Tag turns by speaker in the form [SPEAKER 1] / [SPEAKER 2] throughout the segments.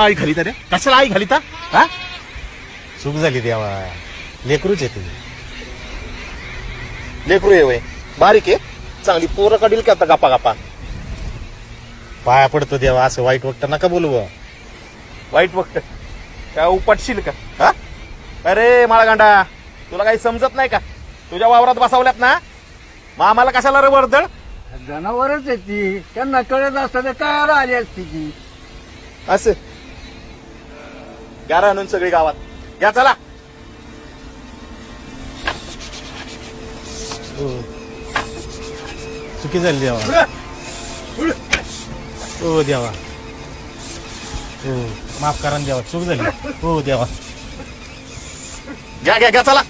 [SPEAKER 1] आई घाली रे? कशाला आई घाली हा?
[SPEAKER 2] चूक झाली देवा. लेकरूच येते
[SPEAKER 1] लेकरू ये वय. बारीक आहे. चांगली पोरं काढील की आता गप्पा गप्पा?
[SPEAKER 2] पाया पडतो देवा असं वाईट वक्त नका बोलू. बुवा.
[SPEAKER 1] वाईट वक्त? काय उपटशील का? हा? अरे माळगांडा तुला काही समजत नाही का? तुझ्या वावरात बसवल्यात ना? मग आम्हाला कशाला रे वर्दळ
[SPEAKER 3] जनावरच आहे ती. त्यांना कळत असतं तर काय आली असती ती.
[SPEAKER 1] असं? घ्या आणून सगळी गावात. घ्या चला.
[SPEAKER 2] हो. चुकी झाली देवा. हो देवा. हो. माफ करा ना देवा चूक झाली. हो देवा.
[SPEAKER 1] घ्या घ्या घ्या चला.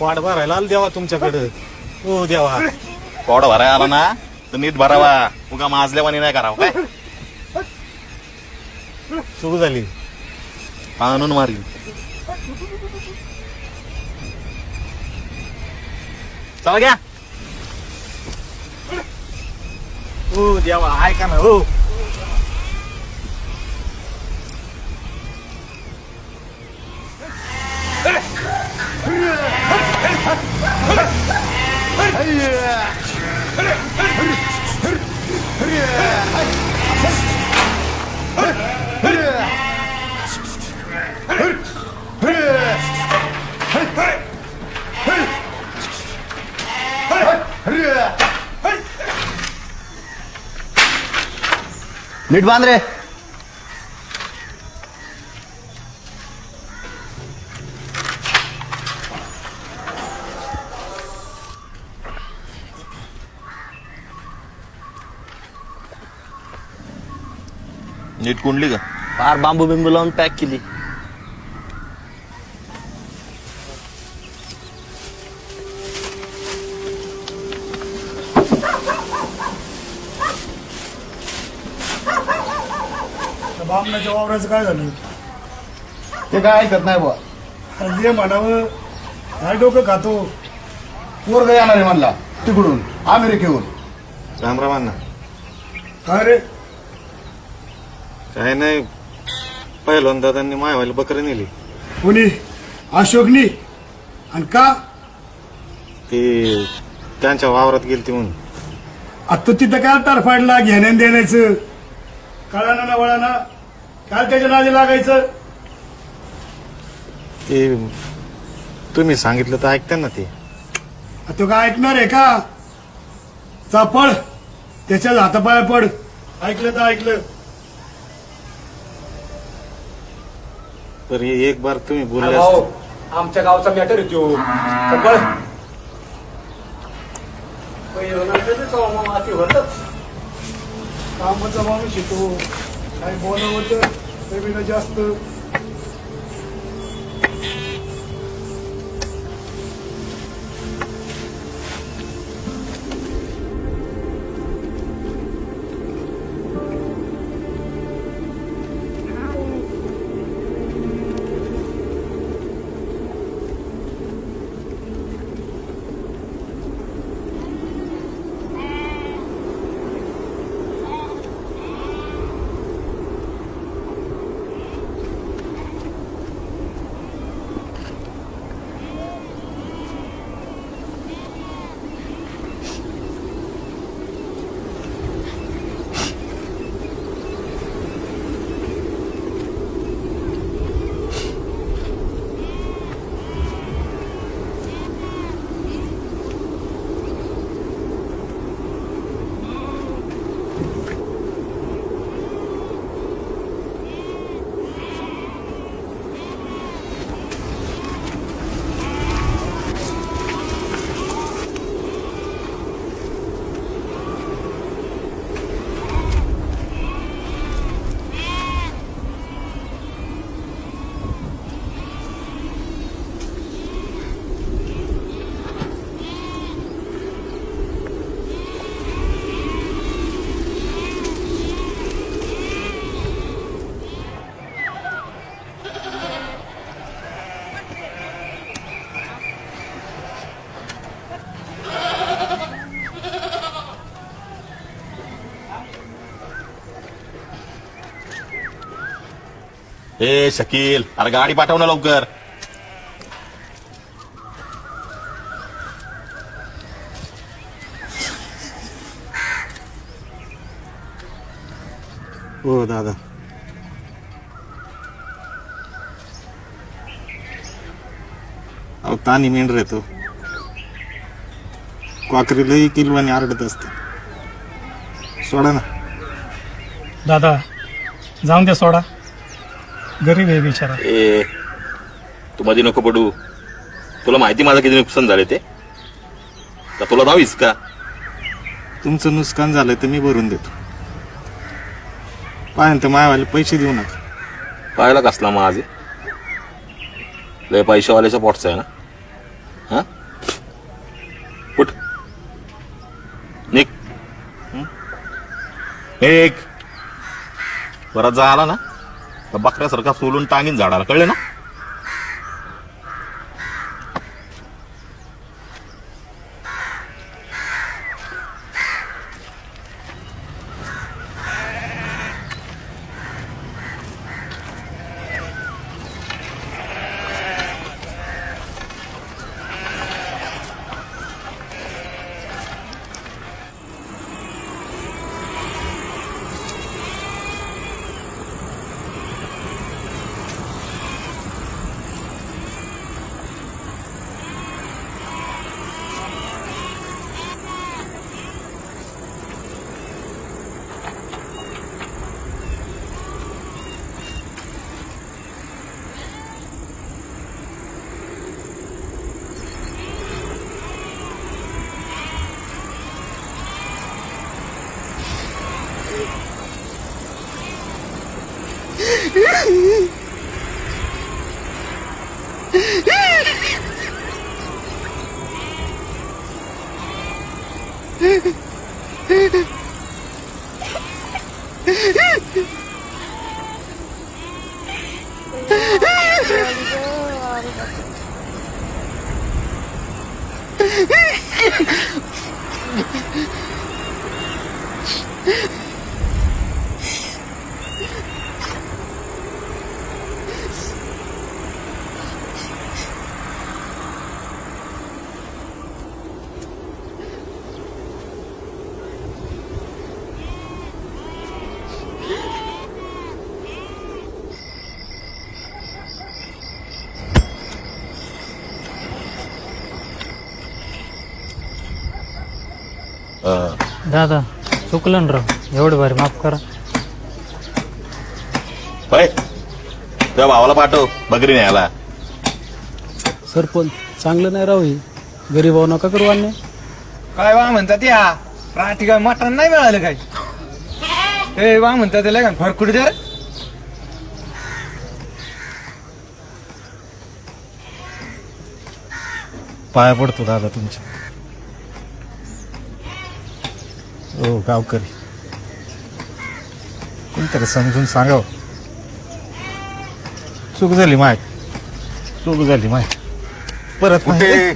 [SPEAKER 2] वाट भरायला आलं देवा तुमच्याकडं. हो देवा.
[SPEAKER 1] कोड भराय आला ना तर नीट भरावा. उगा माजल्यावानी नाही करावं काय?
[SPEAKER 2] चूक झाली.
[SPEAKER 1] आणून मारीन चला घ्या.
[SPEAKER 2] हो देवा ऐका ना हो
[SPEAKER 4] नीट बांध रे.
[SPEAKER 1] नीट कुंडली का?
[SPEAKER 4] फार बांबू बिंबू लावून पॅक केली.
[SPEAKER 3] बामणाच्या वावराचं काय झालं?
[SPEAKER 4] ते काय ऐकत नाही बुवा.
[SPEAKER 3] जे म्हणावं काय डोकं खातो.
[SPEAKER 4] पोरग येणार आहे म्हणला तिकडून अमेरिकेहून.
[SPEAKER 2] रामरामांना.
[SPEAKER 3] काय रे?
[SPEAKER 2] काय नाही पहिलवान दादांनी मायवाली बकरी नेली.
[SPEAKER 3] कोणी? अशोकनी? आणि का?
[SPEAKER 2] ते त्यांच्या वावरात गेली ती म्हणून.
[SPEAKER 3] आता तिथं काय तरफाडला घेण्यान देण्याचं कळाना ना वळाना? काय त्याच्या नादी लागायचं?
[SPEAKER 2] ते तुम्ही सांगितलं तर ऐकता ना ते.
[SPEAKER 3] आता तो काय ऐकणार आहे का? चापळ त्याच्याच हातापाया पड. ऐकलं तर ऐकलं.
[SPEAKER 2] तर एक बार तुम्ही बोलले
[SPEAKER 5] भाऊ आमच्या गावचा मॅटर आहे तो. सगळं
[SPEAKER 3] कामाचा माणूस येतो काही बोलावं तर जास्त
[SPEAKER 1] ए शकील अरे गाडी पाठव ना लवकर.
[SPEAKER 2] हो दादा.
[SPEAKER 6] अहो तानी मेंढर येतो क्वाकरीलाही किलवाने आरडत असते. सोडा ना.
[SPEAKER 7] दादा जाऊन दे सोडा. गरीब आहे बिचारा.
[SPEAKER 1] ए तू मध्ये नको पडू. तुला माहिती माझं किती नुकसान झाले ते? का तुला जावीस का?
[SPEAKER 6] तुमचं नुकसान झालं तर मी भरून देतो. पाहिजे तर मायावाले पैसे देऊ नका.
[SPEAKER 1] पाहायला कसला माझे? लय पैशावाल्याच्या पोटचा आहे ना? हा? उठ. निक एक परत जा आला ना? तर बकऱ्यासारखा सोलून टांगीन झाडाला. कळले ना? Mm-hmm.
[SPEAKER 7] दादा चुकलं ना राव. एवढं भारी माफ करा.
[SPEAKER 1] होय. त्या भावाला पाठव बकरी न्यायला.
[SPEAKER 8] सरपंच चांगलं नाही राहू ही. गरीबाव नका करू अन्याय.
[SPEAKER 5] काय वा म्हणतात या? राठी काय मटण नाही मिळालं काय? हे वा म्हणतात त्याला काय फरकुड द्या रे.
[SPEAKER 2] पाया पडतो दादा तुमच्या. हो गावकरी कोणतरी समजून सांगाव चूक झाली माय चूक झाली माय परत.
[SPEAKER 1] कुठे.